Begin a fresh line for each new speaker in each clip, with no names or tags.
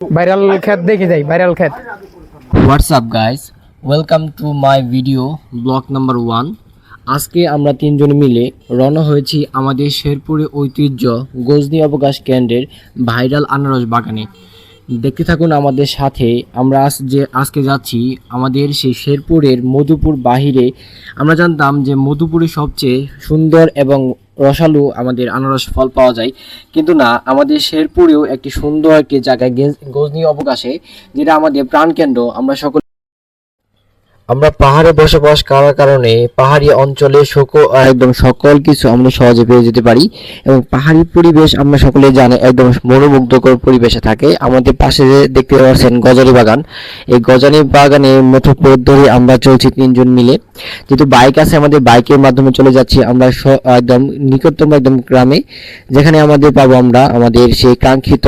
Viral খেত দেখে যাই ভাইরাল খেত
WhatsApp guys welcome to my video blog number one আজকে আমরা তিনজন মিলে রওনা হয়েছি আমাদের শেরপুরে ঐতিহ্য গজনি অবকাশ কেন্দ্রের ভাইরাল আনারস বাগানে। দেখতে থাকুন আমাদের সাথে আমরা আজ যে আজকে যাচ্ছি আমাদের সেই শেরপুরের মধুপুর বাহিরে। আমরা জানতাম যে মধুপুরে সবচেয়ে সুন্দর এবং রসালো আমাদের আনারস ফল পাওয়া যায়। কিন্তু না, আমাদের শেরপুরেও একটি সুন্দর একটি জায়গায় গেজ- গজনি অবকাশে, যেটা আমাদের প্রাণকেন্দ্র। আমরা সকল আমরা পাহাড়ে বসবাস করার কারণে পাহাড়ি অঞ্চলে সকল একদম সকল কিছু আমরা সহজে পেয়ে যেতে পারি এবং পাহাড়ি পরিবেশ আমরা সকলে জানি একদম মনোমুগ্ধকর পরিবেশে থাকে। আমাদের পাশে দেখতে পাচ্ছেন গজারি বাগান। এই গজারি বাগানে মুঠো পথ ধরে আমরা চলছি তিনজন মিলে। যেহেতু বাইক আছে, আমাদের বাইকের মাধ্যমে চলে যাচ্ছি। আমরা একদম নিকটতম একদম গ্রামে, যেখানে আমাদের পাবো আমরা। আমাদের সেই কাঙ্ক্ষিত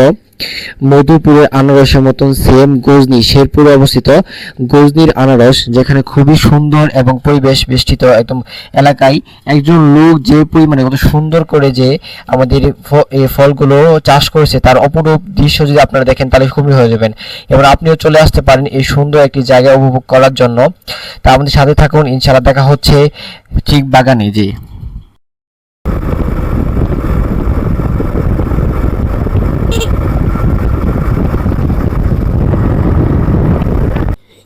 মধুপুরের আনারসের মতন সেম গজনি শেরপুরে অবস্থিত। গজনির আনারস যেখানে খুবই সুন্দর এবং পরিবেশ বেষ্টিত একদম এলাকায় একজন লোক যে পরিমাণে কত সুন্দর করে যে আমাদের ফলগুলো চাষ করেছে, তার অপরূপ দৃশ্য যদি আপনারা দেখেন তাহলে খুবই হয়ে যাবেন। এবার আপনিও চলে আসতে পারেন এই সুন্দর একটি জায়গা উপভোগ করার জন্য। তা আমাদের সাথে থাকুন, ইনশাআল্লাহ দেখা হচ্ছে ঠিক বাগানে যে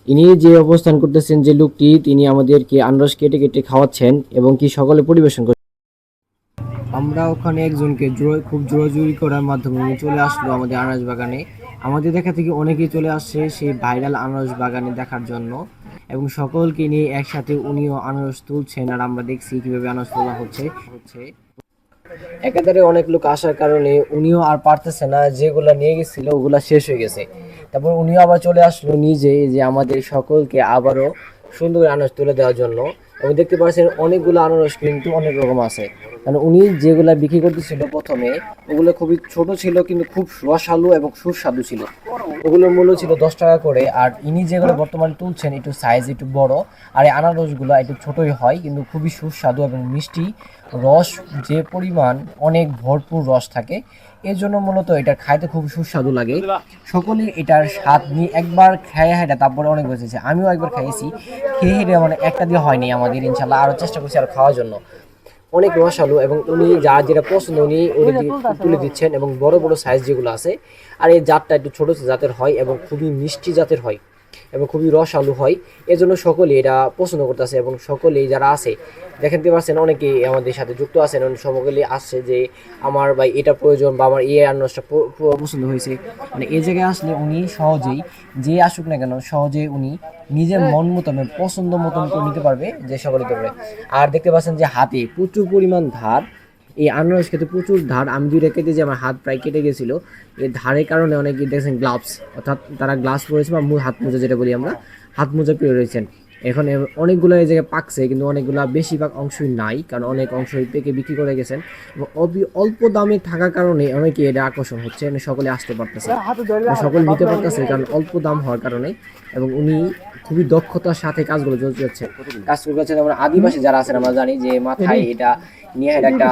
ইনি যে অবস্থান করতেছেন, যে লোকটি, তিনি আমাদেরকে আনারস কেটে কেটে খাওয়াচ্ছেন এবং কি সকলে পরিবেশন আমরা ওখানে একজনকে খুব জোরাজুরি করার মাধ্যমে উনি চলে আসলো আমাদের আনারস বাগানে। আমাদের দেখা থেকে অনেকেই চলে আসছে সেই ভাইরাল আনারস বাগানে দেখার জন্য এবং সকলকে নিয়ে একসাথে উনিও আনারস তুলছেন আর আমরা দেখছি কীভাবে আনারস তোলা হচ্ছে হচ্ছে। একাধারে অনেক লোক আসার কারণে উনিও আর পারতেছে না, যেগুলো নিয়ে গেছিল ওগুলা শেষ হয়ে গেছে। তারপর উনিও আবার চলে আসলো নিজে যে আমাদের সকলকে আবারও সুন্দর আনাজ তুলে দেওয়ার জন্য। এবং দেখতে পাচ্ছেন অনেকগুলো আনারস কিন্তু অনেক রকম আছে। কারণ উনি যেগুলা বিক্রি করতেছিল প্রথমে, ওগুলো খুবই ছোট ছিল, কিন্তু খুব রসালো এবং সুস্বাদু ছিল। ওগুলোর মূল্য ছিল দশ টাকা করে, আর ইনি যেগুলো বর্তমানে তুলছেন একটু সাইজ একটু বড়, আর এই আনারসগুলো একটু ছোটই হয়, কিন্তু খুবই সুস্বাদু এবং মিষ্টি রস, যে পরিমাণ অনেক ভরপুর রস থাকে, এর জন্য মূলত এটা খাইতে খুব সুস্বাদু লাগে। সকলে এটার স্বাদ নিয়ে একবার খেয়ে হেঁটে তারপরে অনেক বসেছে আমিও একবার খাইয়েছি, খেয়ে হেঁটে মানে একটা দিয়ে হয়নি আমাদের ইনশাল্লাহ আরও চেষ্টা করছি আর খাওয়ার জন্য। অনেক রসালো এবং উনি যা যেটা পছন্দ উনি উনি তুলে দিচ্ছেন এবং বড় বড় সাইজ যেগুলো আছে। আর এই জাতটা একটু ছোট জাতের হয় এবং খুবই মিষ্টি জাতের হয়। এবং খুবই রসালো হয়। এজন্য সকলে এটা পছন্দ করতেছে এবং সকলেই যারা আছে দেখতে পাচ্ছেন অনেকেই আমাদের সাথে যুক্ত আছেন এবং সকলে আসছে যে আমার ভাই এটা প্রয়োজন বা আমার এই আনারসটা পছন্দ হয়েছে। মানে এই জায়গায় আসলে উনি সহজেই যে আসুক না কেন, সহজে উনি নিজের মন মতন, পছন্দ মতন করে নিতে পারবে যে সকলে আর দেখতে পাচ্ছেন যে হাতে প্রচুর পরিমাণ ধার এই আনারস খেতে প্রচুর ধার। আমি দুইটা কেটে যে আমার হাত প্রায় কেটে গেছিল, এই ধারের কারণে অনেকে দেখছেন গ্লাভস অর্থাৎ তারা গ্লাভস পরেছে বা হাত মোজা যেটা বলি আমরা, হাত মোজা পেয়ে রয়েছেন। এখন অনেকগুলো এই জায়গায় পাকছে কিন্তু অনেকগুলো বেশিরভাগ অংশই নাই কারণ অনেক অংশই পেকে বিক্রি করে গেছেন। এবং অবি- অল্প দামে থাকার কারণে অনেকে এটা আকর্ষণ হচ্ছে মানে সকলে আসতে পারতেছে। সকলে নিতে পারতেছে কারণ অল্প দাম হওয়ার কারণে। এবং উনি খুবই দক্ষতার সাথে কাজগুলো চলতে যাচ্ছে। কাজ করে যাচ্ছেন আমরা আদিবাসী যারা আছেন আমরা জানি যে মাথায় এটা নিয়ে একটা।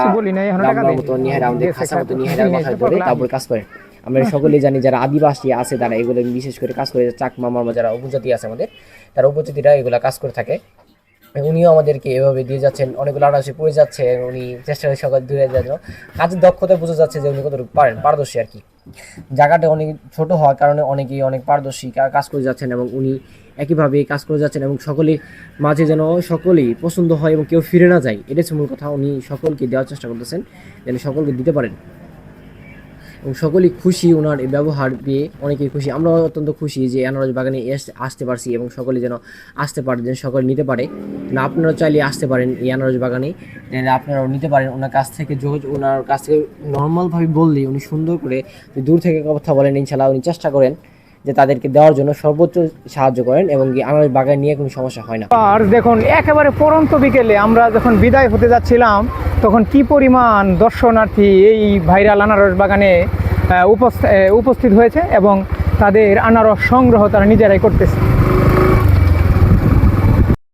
মতো নিয়ে আমাদের খাসা মতো নিয়ে এটা মাথায় ধরে তারপর কাজ করেন। আমরা সকলেই জানি যারা আদিবাসী আছে, তারা এগুলো বিশেষ করে কাজ করে, চাকমা মারমা যারা উপজাতি আছে আমাদের, তারা উপজাতিরা এগুলা কাজ করে থাকে। উনিও আমাদেরকে এভাবে দিয়ে যাচ্ছেন অনেকগুলো আনারসে পড়ে যাচ্ছে উনি চেষ্টা করে সকাল দূরে যাওয়ার কাজের দক্ষতা বোঝা যাচ্ছে যে উনি কতটুকু পারেন, পারদর্শী আর কি। জায়গাটা অনেক ছোট হওয়ার কারণে অনেকেই অনেক পারদর্শী কাজ করে যাচ্ছেন এবং উনি একইভাবে কাজ করে যাচ্ছেন এবং সকলের মাঝে যেন সকলেই পছন্দ হয় এবং কেউ ফিরে না যায়, এটাই হচ্ছে মূল কথা। উনি সকলকে দেওয়ার চেষ্টা করতেছেন, যেন সকলকে দিতে পারেন। সকলেই খুশি ওনার ব্যবহার পেয়ে অনেকেই খুশি। আমরাও অত্যন্ত খুশি যে আনারস বাগানে আসতে পারছি এবং সকলে যেন আসতে পারে, যেন সকলে নিতে পারে। না আপনারা চাইলে আসতে পারেন এই আনারস বাগানে। আপনারাও নিতে পারেন। ওনার কাছ থেকে যোগাযোগ ওনার কাছ থেকে নর্মালভাবে বললে উনি সুন্দর করে দূর থেকে কথা বলেন ইনশাল্লাহ উনি চেষ্টা করেন যে তাদেরকে দেওয়ার জন্য সর্বোচ্চ সাহায্য করেন এবং আনারস বাগান নিয়ে কোনো সমস্যা হয় না।
আর দেখুন, একেবারে পরন্ত বিকেলে আমরা যখন বিদায় হতে যাচ্ছিলাম তখন কি পরিমাণ দর্শনার্থী এই ভাইরাল আনারস বাগানে উপস্থ- উপস্থিত হয়েছে এবং তাদের আনারস সংগ্রহ তারা নিজেরাই করতেছে?